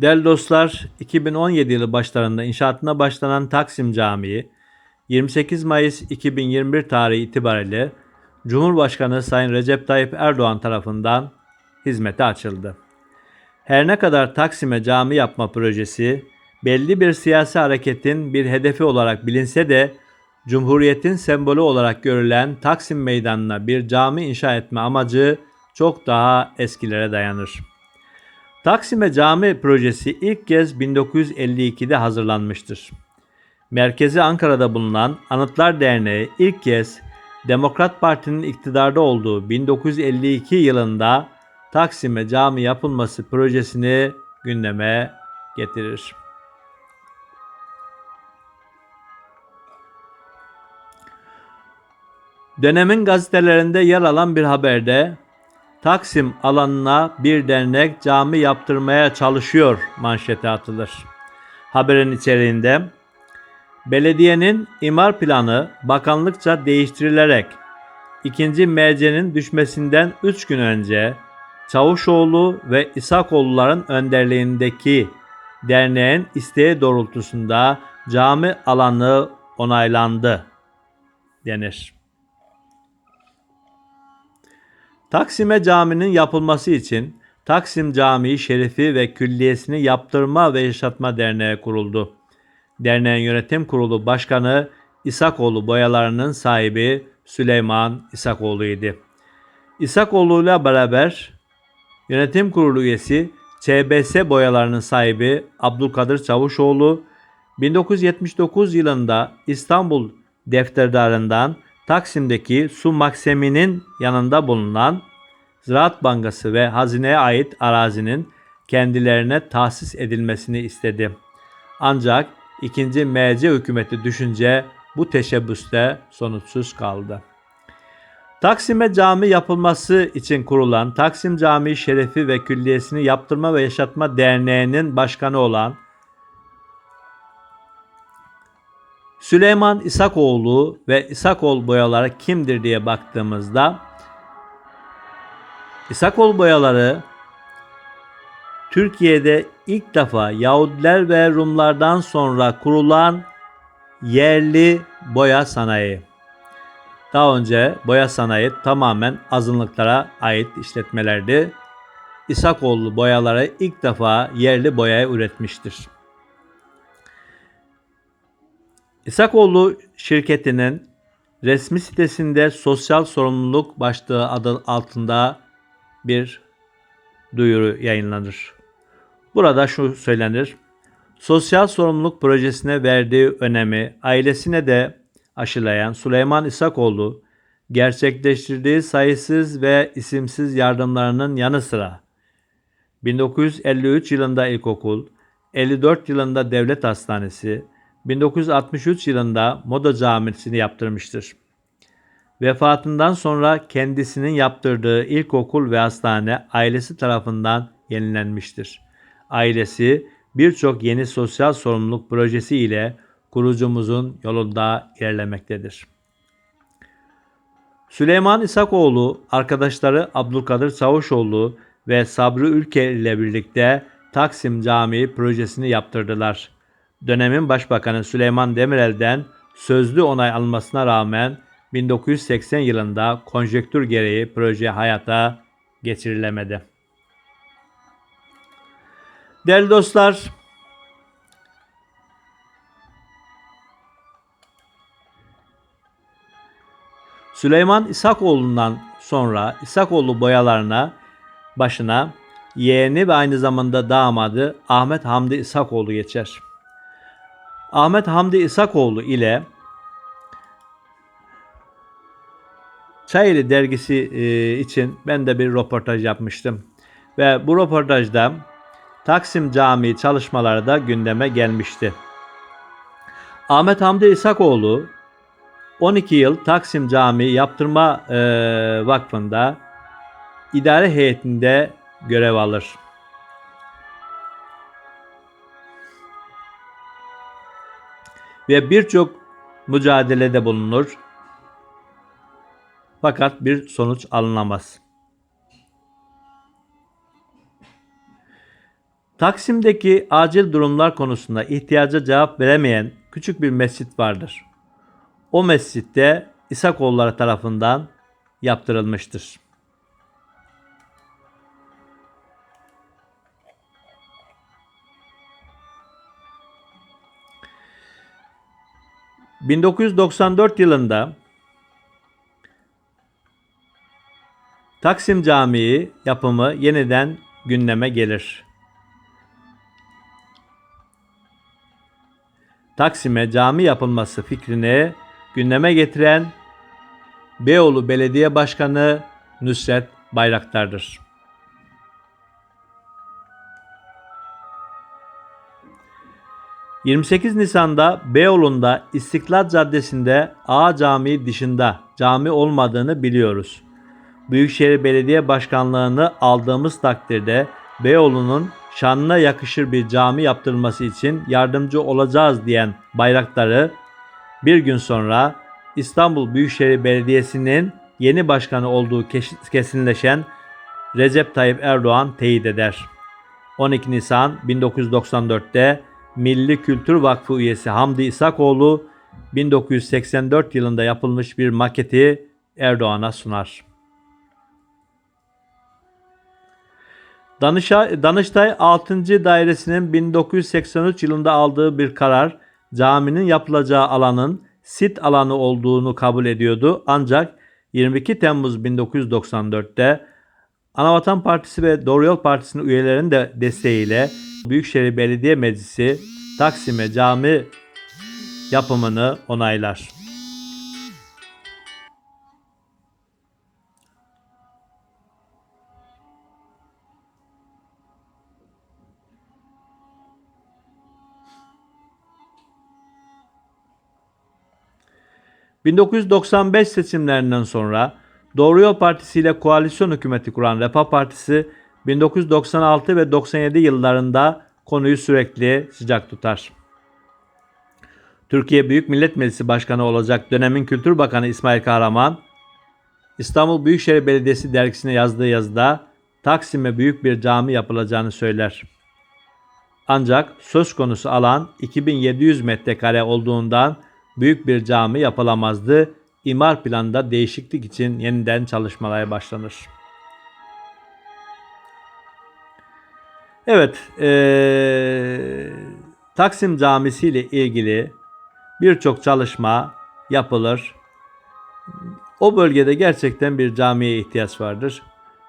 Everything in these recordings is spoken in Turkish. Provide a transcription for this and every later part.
Değerli dostlar, 2017 yılı başlarında inşaatına başlanan Taksim Camii, 28 Mayıs 2021 tarihi itibariyle Cumhurbaşkanı Sayın Recep Tayyip Erdoğan tarafından hizmete açıldı. Her ne kadar Taksim'e cami yapma projesi belli bir siyasi hareketin bir hedefi olarak bilinse de Cumhuriyetin sembolü olarak görülen Taksim Meydanı'na bir cami inşa etme amacı çok daha eskilere dayanır. Taksim'e cami projesi ilk kez 1952'de hazırlanmıştır. Merkezi Ankara'da bulunan Anıtlar Derneği ilk kez Demokrat Parti'nin iktidarda olduğu 1952 yılında Taksim'e cami yapılması projesini gündeme getirir. Dönemin gazetelerinde yer alan bir haberde Taksim alanına bir dernek cami yaptırmaya çalışıyor manşeti atılır. Haberin içeriğinde belediyenin imar planı bakanlıkça değiştirilerek ikinci mercenin düşmesinden 3 gün önce Çavuşoğlu ve İsakoğulların önderliğindeki derneğin isteği doğrultusunda cami alanı onaylandı denir. Taksim'e caminin yapılması için Taksim Camii Şerifi ve Külliyesini Yaptırma ve Yaşatma Derneği kuruldu. Derneğin yönetim kurulu başkanı İsakoğlu boyalarının sahibi Süleyman İsakoğlu idi. İsakoğlu ile beraber yönetim kurulu üyesi CBS boyalarının sahibi Abdülkadir Çavuşoğlu 1979 yılında İstanbul defterdarından Taksim'deki Su Maksemi'nin yanında bulunan Ziraat Bankası ve hazineye ait arazinin kendilerine tahsis edilmesini istedi. Ancak ikinci MC hükümeti düşünce bu teşebbüste sonuçsuz kaldı. Taksim'e cami yapılması için kurulan Taksim Camii Şerefi ve Külliyesini Yaptırma ve Yaşatma Derneği'nin başkanı olan Süleyman İsakoğlu ve İsakoğlu boyaları kimdir diye baktığımızda İsakoğlu boyaları Türkiye'de ilk defa Yahudiler ve Rumlardan sonra kurulan yerli boya sanayi. Daha önce boya sanayi tamamen azınlıklara ait işletmelerdi. İsakoğlu boyaları ilk defa yerli boya üretmiştir. İsakoğlu şirketinin resmi sitesinde sosyal sorumluluk başlığı adı altında bir duyuru yayınlanır. Burada şu söylenir. Sosyal sorumluluk projesine verdiği önemi ailesine de aşılayan Süleyman İsakoğlu gerçekleştirdiği sayısız ve isimsiz yardımlarının yanı sıra 1953 yılında ilkokul, 54 yılında devlet hastanesi, 1963 yılında Moda Camisi'ni yaptırmıştır. Vefatından sonra kendisinin yaptırdığı ilkokul ve hastane ailesi tarafından yenilenmiştir. Ailesi birçok yeni sosyal sorumluluk projesi ile kurucumuzun yolunda ilerlemektedir. Süleyman İsakoğlu, arkadaşları Abdülkadir Çavuşoğlu ve Sabri Ülker ile birlikte Taksim Camii projesini yaptırdılar. Dönemin Başbakanı Süleyman Demirel'den sözlü onay almasına rağmen 1980 yılında konjektür gereği proje hayata geçirilemedi. Değerli dostlar, Süleyman İsakoğlu'ndan sonra İsakoğlu boyalarına başına yeğeni ve aynı zamanda damadı Ahmet Hamdi İsakoğlu geçer. Ahmet Hamdi İsakoğlu ile Çayeli dergisi e, için ben de bir röportaj yapmıştım. Ve bu röportajda Taksim Camii çalışmaları da gündeme gelmişti. Ahmet Hamdi İsakoğlu 12 yıl Taksim Camii Yaptırma e, Vakfı'nda idare heyetinde görev alır. Ve birçok mücadelede bulunur. Fakat bir sonuç alınamaz. Taksim'deki acil durumlar konusunda ihtiyaca cevap veremeyen küçük bir mescit vardır. O mescitte İsakoğulları tarafından yaptırılmıştır. ...1994 yılında Taksim Camii yapımı yeniden gündeme gelir. Taksim'e cami yapılması fikrini gündeme getiren Beyoğlu Belediye Başkanı Nusret Bayraktar'dır. ...28 Nisan'da Beyoğlu'nda İstiklal Caddesi'nde A Camii dışında cami olmadığını biliyoruz. Büyükşehir Belediye Başkanlığını aldığımız takdirde Beyoğlu'nun şanına yakışır bir cami yaptırılması için yardımcı olacağız diyen bayrakları bir gün sonra İstanbul Büyükşehir Belediyesi'nin yeni başkanı olduğu kesinleşen Recep Tayyip Erdoğan teyit eder. 12 Nisan 1994'te Milli Kültür Vakfı üyesi Hamdi İsakoğlu 1984 yılında yapılmış bir maketi Erdoğan'a sunar. Danışa, Danıştay 6. Dairesi'nin 1983 yılında aldığı bir karar caminin yapılacağı alanın sit alanı olduğunu kabul ediyordu. Ancak 22 Temmuz 1994'te Anavatan Partisi ve Doğru Yol Partisi'nin üyelerinin de desteğiyle Büyükşehir Belediye Meclisi Taksim'e cami yapımını onaylar. 1995 seçimlerinden sonra Doğru Yol Partisi ile koalisyon hükümeti kuran Refah Partisi 1996 ve 97 yıllarında konuyu sürekli sıcak tutar. Türkiye Büyük Millet Meclisi Başkanı olacak dönemin Kültür Bakanı İsmail Kahraman, İstanbul Büyükşehir Belediyesi dergisine yazdığı yazıda Taksim'e büyük bir cami yapılacağını söyler. Ancak söz konusu alan 2700 metrekare olduğundan büyük bir cami yapılamazdı. İmar planında değişiklik için yeniden çalışmalara başlanır. Evet, ee, Taksim Camisi ile ilgili birçok çalışma yapılır. O bölgede gerçekten bir camiye ihtiyaç vardır.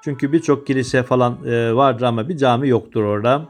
Çünkü birçok kilise falan e, vardır ama bir cami yoktur orada.